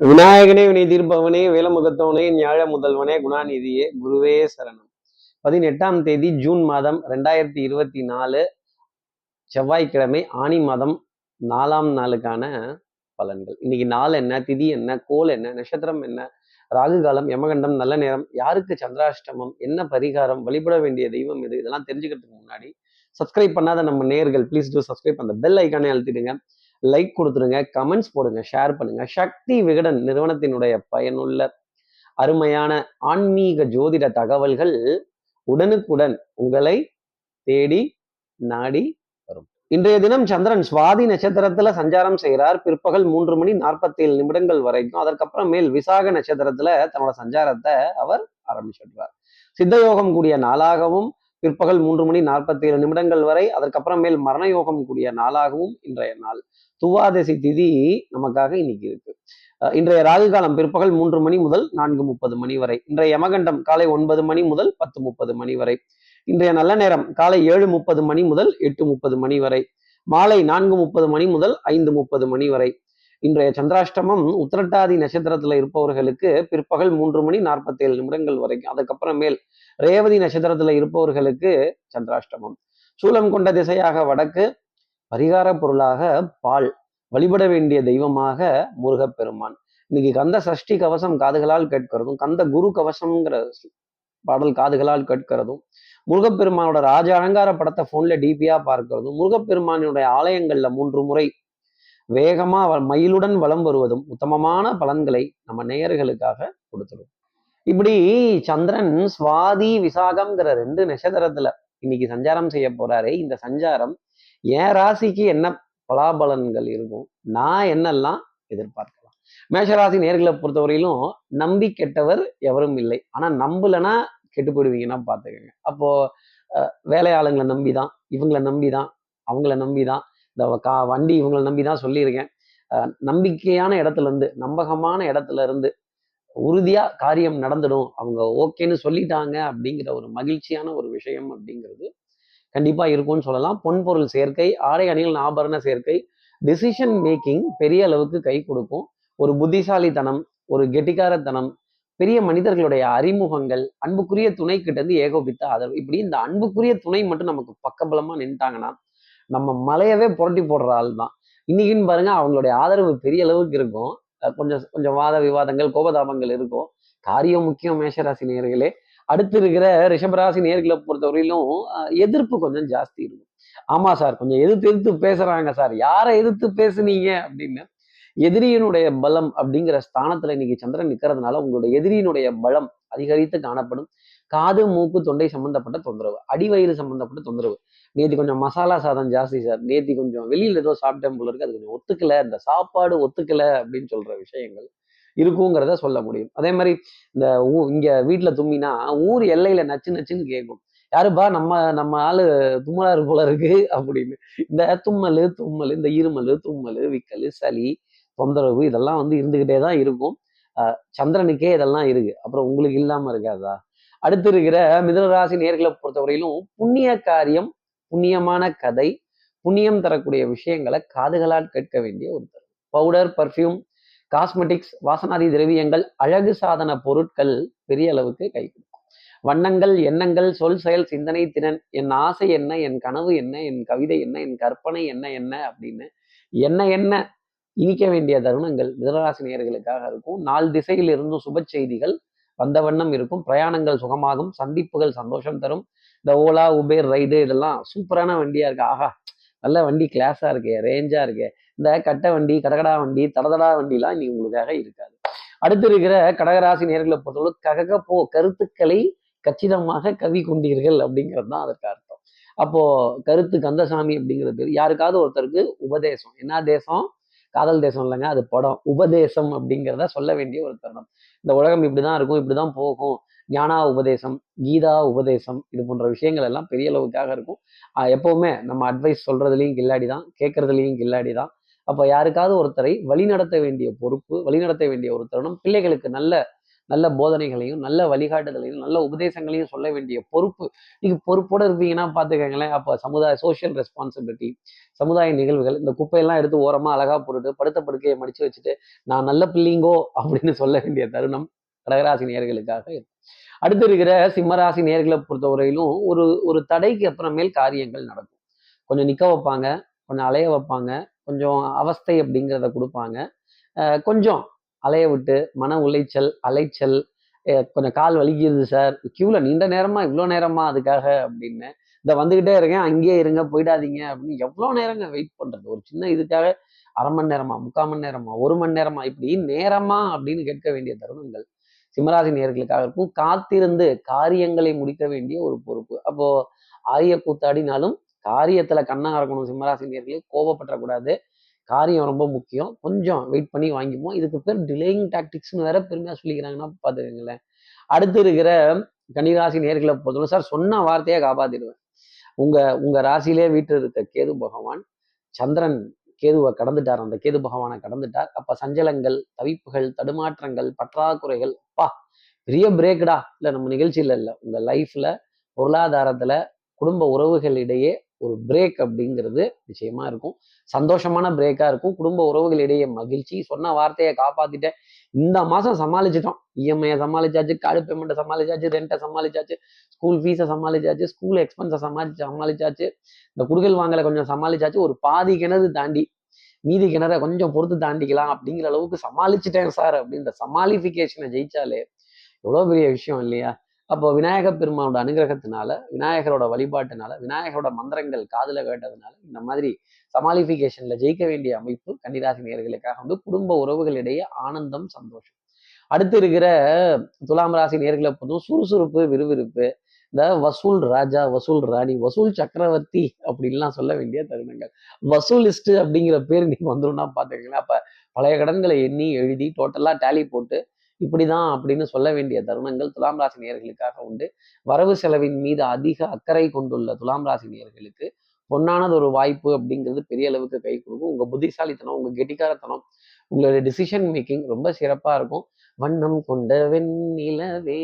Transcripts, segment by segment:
விநாயகனே வினை தீர்ப்பவனே வேலமுகத்தவனே ஞாழ முதல்வனே குணாநிதியே குருவே சரணம். பதினெட்டாம் தேதி ஜூன் மாதம் ரெண்டாயிரத்தி இருபத்தி நாலு செவ்வாய்க்கிழமை ஆணி மாதம் நாலாம் நாளுக்கான பலன்கள். இன்னைக்கு நாள் என்ன திதி என்ன கோல் என்ன நட்சத்திரம் என்ன ராகு காலம் யமகண்டம் நல்ல நேரம் யாருக்கு சந்திராஷ்டமம் என்ன பரிகாரம் வழிபட வேண்டிய தெய்வம் இது இதெல்லாம் தெரிஞ்சுக்கிறதுக்கு முன்னாடி சப்ஸ்கிரைப் பண்ணாத நம்ம நேர்கள் ப்ளீஸ் டூ சப்ஸ்கிரைப் அந்த பெல் ஐக்கானே அழுத்திடுங்க. லைக் கொடுத்துருங்க கமெண்ட்ஸ் போடுங்க ஷேர் பண்ணுங்க. சக்தி விகடன் நிறுவனத்தினுடைய பயனுள்ள அருமையான ஆன்மீக ஜோதிட தகவல்கள் உடனுக்குடன் உங்களை தேடி நாடி வரும். இன்றைய தினம் சந்திரன் சுவாதி நட்சத்திரத்துல சஞ்சாரம் செய்கிறார். பிற்பகல் மூன்று மணி நாற்பத்தி ஏழு நிமிடங்கள் வரைக்கும். அதற்கப்புறம் மேல் விசாக நட்சத்திரத்துல தன்னோட சஞ்சாரத்தை அவர் ஆரம்பிச்சிடுறார். சித்தயோகம் கூடிய நாளாகவும் பிற்பகல் மூன்று மணி நாற்பத்தி ஏழு நிமிடங்கள் வரை அதற்கப்புறமேல் மேல் மரண யோகம் கூடிய நாளாகவும் இன்றைய நாள் துவாதசி திதி நமக்காக இன்னைக்கு இருக்கு. இன்றைய ராகு காலம் பிற்பகல் மூன்று மணி முதல் நான்கு முப்பது மணி வரை. இன்றைய யமகண்டம் காலை ஒன்பது மணி முதல் பத்து முப்பது மணி வரை. இன்றைய நல்ல நேரம் காலை ஏழு முப்பது மணி முதல் எட்டு முப்பது மணி வரை. மாலை நான்கு முப்பது மணி முதல் ஐந்து முப்பது மணி வரை. இன்றைய சந்திராஷ்டமம் உத்திரட்டாதி நட்சத்திரத்துல இருப்பவர்களுக்கு பிற்பகல் மூன்று மணி நாற்பத்தி ஏழு நிமிடங்கள் வரைக்கும். அதுக்கப்புறமேல் ரேவதி நட்சத்திரத்துல இருப்பவர்களுக்கு சந்திராஷ்டமம். சூலம் கொண்ட திசையாக வடக்கு பரிகார பொருளாக பால் வழிபட வேண்டிய தெய்வமாக முருகப்பெருமான். இன்னைக்கு கந்த சஷ்டி கவசம் காதுகளால் கேட்கிறதும் கந்த குரு கவசம்ங்கிற பாடல் காதுகளால் கேட்கிறதும் முருகப்பெருமானோட ராஜ அலங்கார படத்தை போன்ல டிபியா பார்க்கிறதும் முருகப்பெருமானுடைய ஆலயங்கள்ல மூன்று முறை வேகமா மயிலுடன் வலம் வருவதும் உத்தமமான பலன்களை நம்ம நேயர்களுக்காக கொடுத்துடும் இப்படி சந்திரன் சுவாதி விசாகம்ங்கிற ரெண்டு நட்சத்திரத்துல இன்னைக்கு சஞ்சாரம் செய்ய போறாரு இந்த சஞ்சாரம் என் ராசிக்கு என்ன பலாபலன்கள் இருக்கும் நான் என்னெல்லாம் எதிர்பார்க்கலாம்? மேஷராசி நேர்களை பொறுத்தவரையிலும் நம்பி கெட்டவர் எவரும் இல்லை. ஆனா நம்பலன்னா கெட்டு போயிடுவீங்கன்னா பார்த்துக்கோங்க அப்போ வேலையாளுங்களை நம்பி தான் இவங்களை நம்பி தான் அவங்கள நம்பி தான் இந்த கா வண்டி இவங்களை நம்பி தான் சொல்லியிருக்கேன் நம்பிக்கையான இடத்துல இருந்து நம்பகமான இடத்துல இருந்து உறுதியா காரியம் நடந்துடும். அவங்க ஓகேன்னு சொல்லிட்டாங்க அப்படிங்கிற ஒரு மகிழ்ச்சியான ஒரு விஷயம் அப்படிங்கிறது கண்டிப்பாக இருக்கும்னு சொல்லலாம். பொன்பொருள் சேர்க்கை ஆடை அணிகள் ஆபரண சேர்க்கை டிசிஷன் மேக்கிங் பெரிய அளவுக்கு கை கொடுக்கும். ஒரு புத்திசாலித்தனம் ஒரு கெட்டிக்காரத்தனம் பெரிய மனிதர்களுடைய அறிமுகங்கள் அன்புக்குரிய துணை கிட்ட இருந்து ஏகோபித்த ஆதரவு. இப்படி இந்த அன்புக்குரிய துணை மட்டும் நமக்கு பக்கபலமா நின்ட்டாங்கன்னா நம்ம மலையவே புரட்டி போடுற ஆள் தான். இன்னைக்குன்னு பாருங்க அவங்களுடைய ஆதரவு பெரிய அளவுக்கு இருக்கும். கொஞ்சம் கொஞ்சம் வாத விவாதங்கள் கோபதாபங்கள் இருக்கும். காரியம் முக்கியம் மேஷராசி நேர்களே அடுத்து இருக்கிற ரிஷபராசி நேர்களை பொறுத்தவரையிலும் எதிர்ப்பு கொஞ்சம் ஜாஸ்தி இருக்கும். ஆமா சார் கொஞ்சம் எதிர்த்து எதிர்த்து பேசுறாங்க சார். யாரை எதிர்த்து பேசுனீங்க அப்படின்னு எதிரியினுடைய பலம் அப்படிங்கிற ஸ்தானத்துல இன்னைக்கு சந்திரன் நிற்கிறதுனால உங்களுடைய எதிரியினுடைய பலம் அதிகரித்து காணப்படும். காது மூக்கு தொண்டை சம்பந்தப்பட்ட தொந்தரவு. அடிவயிறு சம்பந்தப்பட்ட தொந்தரவு. நேத்தி கொஞ்சம் மசாலா சாதம் ஜாஸ்தி சார். நேத்தி கொஞ்சம் வெளியில ஏதோ சாப்பிட்டேன் போல இருக்கு. அது கொஞ்சம் ஒத்துக்கல. இந்த சாப்பாடு ஒத்துக்கல அப்படின்னு சொல்ற விஷயங்கள் இருக்குங்கிறத சொல்ல முடியும். அதே மாதிரி இந்த ஊ இங்க வீட்டுல தும்மினா ஊர் எல்லையில நச்சு நச்சுன்னு கேட்கும் யாருப்பா நம்ம நம்ம ஆளு தும்மலாறு போல இருக்கு அப்படின்னு. இந்த தும்மல் தும்மல் இந்த இருமல் தும்மல் விக்கல் சளி தொந்தரவு இதெல்லாம் வந்து இருந்துக்கிட்டே தான் இருக்கும். சந்திரனுக்கே இதெல்லாம் இருக்கு. அப்புறம் உங்களுக்கு இல்லாம இருக்காதா? அடுத்து இருக்கிற மிதனராசி நேர்களை பொறுத்தவரையிலும் புண்ணிய காரியம் புண்ணியமான கதை புண்ணியம் தரக்கூடிய விஷயங்களை காதுகளால் கேட்க வேண்டிய ஒரு பவுடர் பர்ஃப்யூம் காஸ்மெட்டிக்ஸ் வாசனாதி திரவியங்கள் அழகு சாதன பொருட்கள் பெரிய அளவுக்கு கை கொடுக்கும். வண்ணங்கள் எண்ணங்கள் சொல் செயல் சிந்தனை திறன் என் ஆசை என்ன என் கனவு என்ன என் கவிதை என்ன என் கற்பனை என்ன என்ன அப்படின்னு என்ன என்ன இனிக்க வேண்டிய தருணங்கள் மிதராசினியர்களுக்காக இருக்கும். நாலு திசையில் இருந்தும் சுப செய்திகள் வந்த வண்ணம் இருக்கும். பிரயாணங்கள் சுகமாகும். சந்திப்புகள் சந்தோஷம் தரும். இந்த ஓலா உபேர் ரைடு இதெல்லாம் சூப்பரான வண்டியா இருக்கு. ஆஹா நல்ல வண்டி கிளாஸா இருக்கே ரேஞ்சா இருக்கே. இந்த கட்ட வண்டி கடகடா வண்டி தடதடா வண்டிலாம் இன்னைக்கு உங்களுக்காக இருக்காது. அடுத்து இருக்கிற கடகராசி நேர்களை பொறுத்தவரை ககக போ கருத்துக்களை கச்சிதமாக கவி கொண்டீர்கள் அப்படிங்கிறது தான் அதற்கு அர்த்தம். அப்போ கருத்து கந்தசாமி அப்படிங்கிறது பேர் யாருக்காவது ஒருத்தருக்கு உபதேசம். என்ன தேசம்? காதல் தேசம் இல்லைங்க அது படம். உபதேசம் அப்படிங்கிறத சொல்ல வேண்டிய ஒரு தருணம். இந்த உலகம் இப்படிதான் இருக்கும் இப்படிதான் போகும். ஞானா உபதேசம் கீதா உபதேசம் இது போன்ற விஷயங்கள் எல்லாம் பெரிய அளவுக்காக இருக்கும். எப்பவுமே நம்ம அட்வைஸ் சொல்றதுலையும் கில்லாடி தான் கேட்கறதுலையும் கில்லாடி தான் அப்போ யாருக்காவது ஒருத்தரை வழிநடத்த வேண்டிய பொறுப்பு வழிநடத்த வேண்டிய ஒரு தருணம் பிள்ளைகளுக்கு நல்ல நல்ல போதனைகளையும் நல்ல வழிகாட்டுதலையும் நல்ல உபதேசங்களையும் சொல்ல வேண்டிய பொறுப்பு. நீங்கள் பொறுப்போடு இருந்தீங்கன்னா பார்த்துக்கங்களேன் அப்போ சமுதாய சோஷியல் ரெஸ்பான்சிபிலிட்டி சமுதாய நிகழ்வுகள் இந்த குப்பையெல்லாம் எடுத்து ஓரமாக அழகா போட்டுட்டு படுத்த படுக்கையை மடித்து வச்சுட்டு நான் நல்ல பிள்ளைங்கோ அப்படின்னு சொல்ல வேண்டிய தருணம் கடகராசி நேர்களுக்காக இருக்கும் அடுத்து இருக்கிற சிம்மராசி நேர்களை பொறுத்தவரையிலும் ஒரு ஒரு தடைக்கு அப்புறமேல் காரியங்கள் நடக்கும். கொஞ்சம் நிற்க வைப்பாங்க கொஞ்சம் அலைய வைப்பாங்க கொஞ்சம் அவஸ்தை அப்படிங்கிறத கொடுப்பாங்க. கொஞ்சம் அலைய விட்டு மன உளைச்சல் அலைச்சல் கொஞ்சம் கால் வலிக்கிறது சார். க்யூவில் நீண்ட நேரமா இவ்வளோ நேரமா அதுக்காக அப்படின்னு இந்த வந்துகிட்டே இருக்கேன் அங்கேயே இருங்க போயிடாதீங்க அப்படின்னு எவ்வளோ நேரங்க வெயிட் பண்ணுறது ஒரு சின்ன இதுக்காக அரை மணி நேரமா முக்கால் மணி நேரமா ஒரு மணி நேரமா இப்படி நேரமா அப்படின்னு கேட்க வேண்டிய தருணங்கள் சிம்மராசி நேர்களுக்காக இருக்கும். காத்திருந்து காரியங்களை முடிக்க வேண்டிய ஒரு பொறுப்பு. அப்போ ஆரிய கூத்தாடினாலும் காரியத்துல கண்ணா இருக்கணும் சிம்மராசி நேர்களே கோபப்பற்றக்கூடாது காரியம் ரொம்ப முக்கியம். கொஞ்சம் வெயிட் பண்ணி வாங்கிப்போம். இதுக்கு பேர் டிலேயிங் டாக்டிக்ஸ்னு வேற பெருமையாக சொல்லிக்கிறாங்கன்னா பார்த்துக்கோங்களேன். அடுத்து இருக்கிற கன்னிராசி நேர்களை பொறுத்தவரை சார் சொன்ன வார்த்தையை காப்பாத்திடுவேன். உங்க உங்க ராசியிலே வீட்டில் இருக்க கேது பகவான் சந்திரன் கேதுவை கடந்துட்டார். அந்த கேது பகவானை கடந்துட்டார். அப்ப சஞ்சலங்கள் தவிப்புகள் தடுமாற்றங்கள் பற்றாக்குறைகள் அப்பா பெரிய பிரேக்கடா இல்லை நம்ம நிகழ்ச்சியில் இல்லை. உங்கள் லைஃப்பில் பொருளாதாரத்தில் குடும்ப உறவுகளிடையே ஒரு பிரேக் அப்படிங்கிறது நிச்சயமா இருக்கும். சந்தோஷமான பிரேக்கா இருக்கும். குடும்ப உறவுகளிடையே மகிழ்ச்சி. சொன்ன வார்த்தையை காப்பாத்திட்டேன். இந்த மாசம் சமாளிச்சிட்டோம். இஎம்ஐயை சமாளிச்சாச்சு கார்டு பேமெண்ட்டை சமாளிச்சாச்சு ரெண்ட்டை சமாளிச்சாச்சு ஸ்கூல் ஃபீஸை சமாளிச்சாச்சு ஸ்கூல் எக்ஸ்பென்ஸை சமாளி சமாளிச்சாச்சு. இந்த குடுகல் வாங்கலை கொஞ்சம் சமாளிச்சாச்சு. ஒரு பாதி கிணறு தாண்டி மீதி கிணற கொஞ்சம் பொறுத்து தாண்டிக்கலாம் அப்படிங்கிற அளவுக்கு சமாளிச்சிட்டேன் சார். அப்படின்ற சமாளிஃபிகேஷனை ஜெயிச்சாலே எவ்வளோ பெரிய விஷயம் இல்லையா? அப்போ விநாயக பெருமானோட அனுகிரகத்தினால விநாயகரோட வழிபாட்டினால விநாயகரோட மந்திரங்கள் காதல கேட்டதுனால இந்த மாதிரி சமாளிஃபிகேஷன்ல ஜெயிக்க வேண்டிய அமைப்பு கன்னிராசி நேர்களுக்காக வந்து குடும்ப உறவுகளிடையே ஆனந்தம் சந்தோஷம். அடுத்து இருக்கிற துலாம் ராசி நேர்களை பொறுத்தும் சுறுசுறுப்பு விறுவிறுப்பு இந்த வசூல் ராஜா வசூல் ராணி வசூல் சக்கரவர்த்தி அப்படின்லாம் சொல்ல வேண்டிய தருணங்கள். வசூலிஸ்ட் அப்படிங்கிற பேர் நீங்க வந்துடும் பாத்துக்கீங்களா அப்ப பழைய கடன்களை எண்ணி எழுதி டோட்டலா டேலி போட்டு இப்படிதான் அப்படின்னு சொல்ல வேண்டிய தருணங்கள் துலாம் ராசி நேர்களுக்காக உண்டு. வரவு செலவின் மீது அதிக அக்கறை கொண்டுள்ள துலாம் ராசி நேர்களுக்கு பொன்னானது ஒரு வாய்ப்பு அப்படிங்கிறது பெரிய அளவுக்கு கை கொடுக்கும். உங்க புத்திசாலித்தனம் உங்க கெட்டிக்காரத்தனம் உங்களுடைய டிசிஷன் மேக்கிங் ரொம்ப சிறப்பா இருக்கும். வண்ணம் கொண்ட வெண்ணிலவே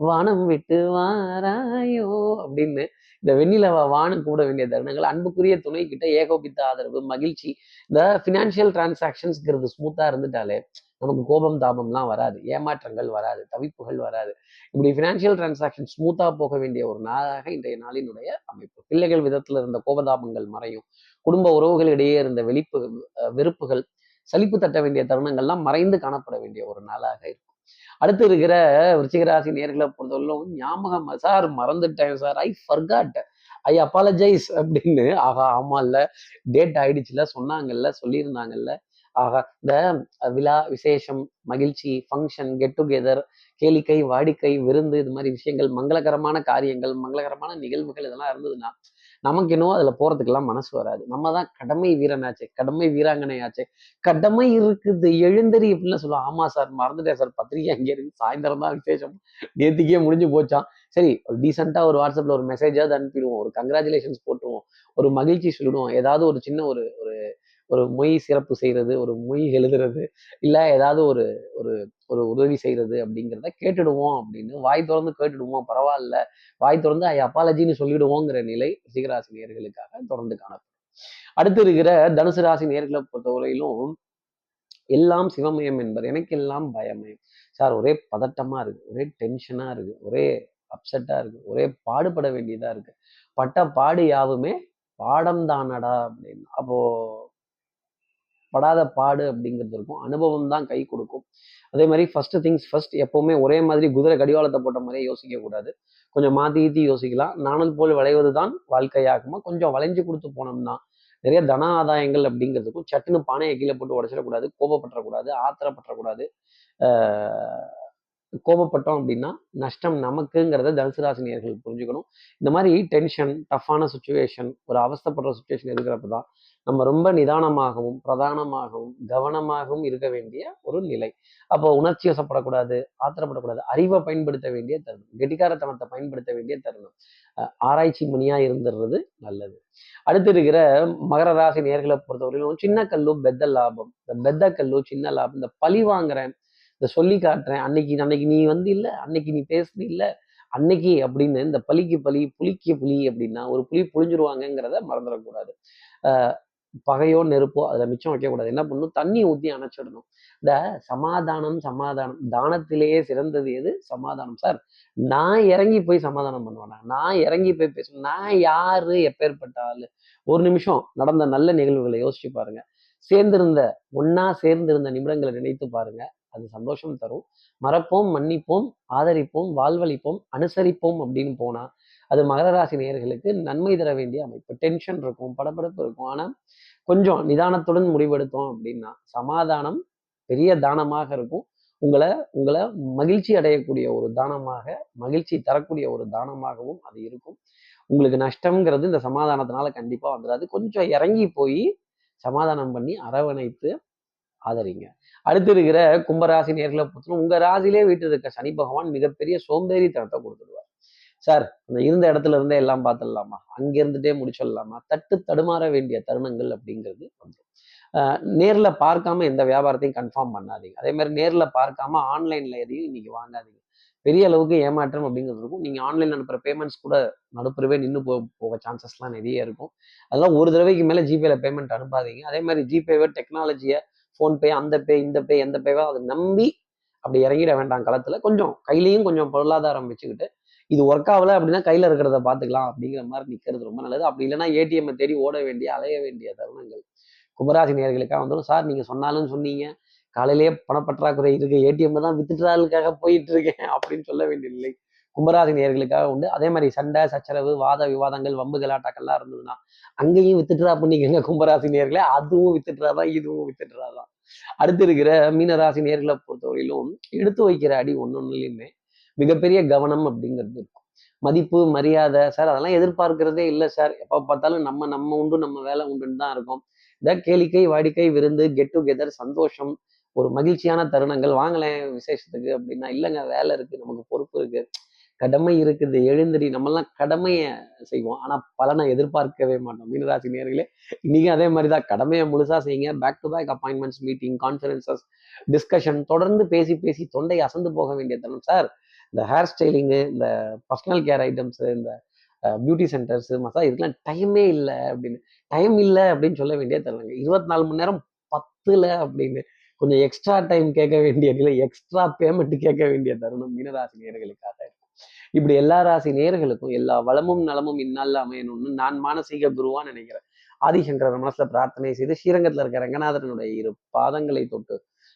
வானம் விட்டு வாராயோ அப்படின்னு இந்த வெண்ணிலவ வானம் கூட வேண்டிய தருணங்கள் அன்புக்குரிய துணை கிட்ட ஏகோபித்த ஆதரவு மகிழ்ச்சி இந்த ஃபினான்ஷியல் டிரான்சாக்ஷன்ஸ்ங்கிறது ஸ்மூத்தா இருந்துட்டாலே நமக்கு கோபம் தாபம்லாம் வராது ஏமாற்றங்கள் வராது தவிப்புகள் வராது. இப்படி ஃபினான்ஷியல் டிரான்சாக்ஷன் ஸ்மூத்தாக போக வேண்டிய ஒரு நாளாக இன்றைய நாளினுடைய அமைப்பு. பிள்ளைகள் விதத்தில் இருந்த கோபதாபங்கள் மறையும். குடும்ப உறவுகளிடையே இருந்த வெளிப்பு வெறுப்புகள் சலிப்பு தட்ட வேண்டிய தருணங்கள்லாம் மறைந்து காணப்பட வேண்டிய ஒரு நாளாக இருக்கும் அடுத்து இருக்கிற விருச்சிகராசி நேர்களை பொறுத்தவரையிலும் ஞாபகம் சார் மறந்துட்டேன் sir. I forgot I apologize அப்படின்னு ஆகா ஆமா இல்ல. டேட் ஆயிடுச்சுல சொன்னாங்கல்ல சொல்லியிருந்தாங்கல்ல. ஆகா இந்த விழா விசேஷம் மகிழ்ச்சி ஃபங்க்ஷன் கெட் டுகெதர் கேளிக்கை வாடிக்கை விருந்து இது மாதிரி விஷயங்கள் மங்களகரமான காரியங்கள் மங்களகரமான நிகழ்வுகள் இதெல்லாம் இருந்ததுன்னா நமக்கு இன்னும் அதுல போறதுக்கெல்லாம் மனசு வராது. நம்ம தான் கடமை வீரனாச்சே கடமை வீராங்கனையாச்சே. கடமை இருக்குது எழுந்தறி இப்படின்னு சொல்லுவோம். ஆமா சார் மறந்துட்டேன் சார். பத்திரிக்கை அங்கே இருக்கு. சாயந்தரம் தான் விசேஷம். நேத்திக்கே முடிஞ்சு போச்சான் சரி ஒரு டீசெண்டா ஒரு வாட்ஸ்அப்ல ஒரு மெசேஜாவது அனுப்பிடுவோம். ஒரு கங்க்ராச்சுலேஷன்ஸ் போட்டுருவோம். ஒரு மகிழ்ச்சி சொல்லிடுவோம். ஏதாவது ஒரு சின்ன ஒரு ஒரு ஒரு மொய் சிறப்பு செய்கிறது ஒரு மொய் எழுதுறது இல்லை ஏதாவது ஒரு ஒரு ஒரு உதவி செய்கிறது அப்படிங்கிறத கேட்டுடுவோம் அப்படின்னு வாய் திறந்து கேட்டுடுவோம் பரவாயில்ல. வாய் திறந்து ஐ அப்பாலஜின்னு சொல்லிடுவோங்கிற நிலை ரிஷிகராசி நேர்களுக்காக தொடர்ந்து காணப்படும். அடுத்து இருக்கிற தனுசு ராசி நேர்களை பொறுத்தவரையிலும் எல்லாம் சிவமயம் என்பது எனக்கு எல்லாம் பயமயம். சார் ஒரே பதட்டமா இருக்கு ஒரே டென்ஷனா இருக்கு ஒரே அப்செட்டாக இருக்கு ஒரே பாடுபட வேண்டியதாக இருக்கு. பட்ட பாடு யாவுமே பாடம் தானடா அப்படின்னு. அப்போ படாத பாடு அப்படிங்கிறது இருக்கும். அனுபவம் தான் கை கொடுக்கும். அதே மாதிரி ஃபர்ஸ்ட் திங்ஸ் ஃபர்ஸ்ட் எப்பவுமே ஒரே மாதிரி குதிரை கடிவாளத்தை போட்ட மாதிரியே யோசிக்க கூடாது. கொஞ்சம் மாற்றி ஈத்தி யோசிக்கலாம். நானல் போல் விளைவது தான் வாழ்க்கையாகுமா? கொஞ்சம் வளைஞ்சு கொடுத்து போனோம்னா நிறைய தன ஆதாயங்கள் அப்படிங்கிறதுக்கும் சட்டுன்னு பானையை கீழே போட்டு உடச்சிடக்கூடாது கோபப்பற்றக்கூடாது ஆத்திரப்பற்றக்கூடாது கோபப்பட்டோம் அப்படின்னா நஷ்டம் நமக்குங்கிறத தனுசுராசினியர்கள் புரிஞ்சுக்கணும். இந்த மாதிரி டென்ஷன் டஃப்பான சுச்சுவேஷன் ஒரு அவஸ்தப்படுற சுச்சுவேஷன் இருக்கிறப்ப தான் நம்ம ரொம்ப நிதானமாகவும் பிரதானமாகவும் கவனமாகவும் இருக்க வேண்டிய ஒரு நிலை. அப்போ உணர்ச்சி வசப்படக்கூடாது ஆத்திரப்படக்கூடாது அறிவை பயன்படுத்த வேண்டிய தருணம் கெட்டிக்காரத்தனத்தை பயன்படுத்த வேண்டிய தருணம். ஆராய்ச்சி மணியா இருந்துடுறது நல்லது. அடுத்து இருக்கிற மகர ராசி நேர்களை பொறுத்தவரையிலும் சின்ன கல்லு பெத்த லாபம். இந்த பெத்த கல்லு சின்ன லாபம். இந்த பழி வாங்குறேன் இந்த சொல்லி காட்டுறேன் அன்னைக்கு அன்னைக்கு நீ வந்து இல்லை அன்னைக்கு நீ பேசுனி இல்லை அன்னைக்கு அப்படின்னு இந்த பலிக்கு பலி புளிக்கு புலி அப்படின்னா ஒரு புலி புளிஞ்சிருவாங்கங்கிறத மறந்துடக்கூடாது. ஆஹ் பகையோ நெருப்போ அதில் மிச்சம் வைக்கக்கூடாது. என்ன பண்ணணும்? தண்ணி ஊற்றி அணைச்சிடணும். இந்த சமாதானம் சமாதானம். தானத்திலேயே சிறந்தது எது? சமாதானம். சார் நான் இறங்கி போய் சமாதானம் பண்ணுவேன்? நான் இறங்கி போய் பேசணும் நான் யாரு எப்பேற்பட்ட ஆளு? ஒரு நிமிஷம் நடந்த நல்ல நிகழ்வுகளை யோசிச்சு பாருங்க. சேர்ந்திருந்த ஒன்னா சேர்ந்திருந்த நிமிடங்களை நினைத்து பாருங்க. அது சந்தோஷம் தரும். மறப்போம் மன்னிப்போம் ஆதரிப்போம் வாழ்வழிப்போம் அனுசரிப்போம் அப்படின்னு போனா அது மகர ராசி நேயர்களுக்கு நன்மை தர வேண்டிய அமைப்பு. டென்ஷன் இருக்கும் படபடப்பு இருக்கும். ஆனால் கொஞ்சம் நிதானத்துடன் முடிவெடுத்தோம் அப்படின்னா சமாதானம் பெரிய தானமாக இருக்கும். உங்களை உங்களை மகிழ்ச்சி அடையக்கூடிய ஒரு தானமாக மகிழ்ச்சி தரக்கூடிய ஒரு தானமாகவும் அது இருக்கும். உங்களுக்கு நஷ்டம்ங்கிறது இந்த சமாதானத்தினால கண்டிப்பாக வந்துடாது கொஞ்சம் இறங்கி போய் சமாதானம் பண்ணி அரவணைத்து ஆதரிங்க. அடுத்து இருக்கிற கும்பராசி நேர்களை பொறுத்தவரை உங்க ராசிலே வீட்டு இருக்க சனி பகவான் மிகப்பெரிய சோம்பேறித்தனத்தை கொடுத்துடுவார். சார் அந்த இருந்த இடத்துல இருந்தே எல்லாம் பார்த்துடலாமா? அங்க இருந்துட்டே முடிச்சிடலாமா? தட்டு தடுமாற வேண்டிய தருணங்கள் அப்படிங்கிறது வந்துடும் நேர்ல பார்க்காம எந்த வியாபாரத்தையும் கன்ஃபார்ம் பண்ணாதீங்க. அதே மாதிரி நேர்ல பார்க்காம ஆன்லைன்ல எதையும் இன்னைக்கு வாங்காதீங்க. பெரிய அளவுக்கு ஏமாற்றம் அப்படிங்கிறது இருக்கும். நீங்க ஆன்லைன் அனுப்புற பேமெண்ட்ஸ் கூட நடுப்புறவே நின்று போக போக சான்சஸ்லாம் நிறைய இருக்கும். அதெல்லாம் ஒரு தடவைக்கு மேல ஜிபேல பேமெண்ட் அனுப்பாதீங்க. அதே மாதிரி ஜிபேவை டெக்னாலஜியை ஃபோன்பே அந்த பே இந்த பே எந்த பேவோ அதை நம்பி அப்படி இறங்கிட வேண்டாம். களத்துல கொஞ்சம் கையிலையும் கொஞ்சம் பொருளாதாரம் வச்சுக்கிட்டு இது ஒர்க் ஆகல அப்படின்னா கையில இருக்கிறத பாத்துக்கலாம் அப்படிங்கிற மாதிரி நிக்கிறது ரொம்ப நல்லது. அப்படி இல்லைன்னா ஏடிஎம் தேடி ஓட வேண்டிய அலைய வேண்டிய தருணங்கள். கும்பராசி நேர்களுக்காக வந்துடும் சார் நீங்க சொன்னாலும் சொன்னீங்க. காலையிலேயே பணப்பற்றாக்குறை இருக்கு. ஏடிஎம் தான் வித்துட்றாளுக்காக போயிட்டு இருக்கேன் அப்படின்னு சொல்ல வேண்டிய நிலை கும்பராசி நேர்களுக்காக உண்டு. அதே மாதிரி சண்டை சச்சரவு வாத விவாதங்கள் வம்பு கலாட்டாக்கள்லாம் இருந்ததுன்னா அங்கேயும் வித்துட்ரா பண்ணிக்கங்க கும்பராசி நேர்களை அதுவும் வித்துட்ரா தான் இதுவும் வித்துட்ரா தான். அடுத்து இருக்கிற மீனராசி நேர்களை பொறுத்தவரையிலும் எடுத்து வைக்கிற அடி ஒன்று ஒன்றுலையுமே மிகப்பெரிய கவனம் அப்படிங்கிறது இருக்கும். மதிப்பு மரியாதை சார் அதெல்லாம் எதிர்பார்க்கிறதே இல்லை சார். எப்போ பார்த்தாலும் நம்ம நம்ம உண்டு நம்ம வேலை உண்டுன்னு தான் இருக்கும். இந்த கேளிக்கை வாடிக்கை விருந்து கெட் டுகெதர் சந்தோஷம் ஒரு மகிழ்ச்சியான தருணங்கள். வாங்கலேன் விசேஷத்துக்கு அப்படின்னா இல்லைங்க வேலை இருக்கு நமக்கு பொறுப்பு இருக்கு. கடமை இருக்குது எழுந்திரி நம்மெல்லாம் கடமையை செய்வோம். ஆனா பலனை எதிர்பார்க்கவே மாட்டோம். மீனராசி நேர்களே இன்னைக்கு அதே மாதிரி தான் கடமையை முழுசா செய்யுங்க. Back to back appointments meeting conferences discussion தொடர்ந்து பேசி பேசி தொண்டை அசந்து போக வேண்டிய தருணம். சார் இந்த ஹேர் ஸ்டைலிங்கு இந்த பர்சனல் கேர் ஐட்டம்ஸ் இந்த பியூட்டி சென்டர்ஸு மசாஜ் இதுக்கெல்லாம் டைமே இல்லை அப்படின்னு. டைம் இல்லை அப்படின்னு சொல்ல வேண்டிய தருவாங்க இருபத்தி நாலு மணி நேரம் பத்துல அப்படின்னு. கொஞ்சம் எக்ஸ்ட்ரா டைம் கேட்க வேண்டிய நிலை எக்ஸ்ட்ரா பேமெண்ட் கேட்க வேண்டிய தருணம் மீனராசி நேர்களுக்காக இருக்கும். இப்படி எல்லா ராசி நேர்களுக்கும் எல்லா வளமும் நலமும் இந்நாளில் அமையணும்னு நான் மானசீக குருவா நினைக்கிறேன். ஆதிசங்கர மனசுல பிரார்த்தனை செய்து ஸ்ரீரங்கத்தில் இருக்க ரங்கநாதனுடைய இரு பாதங்களை தொட்டு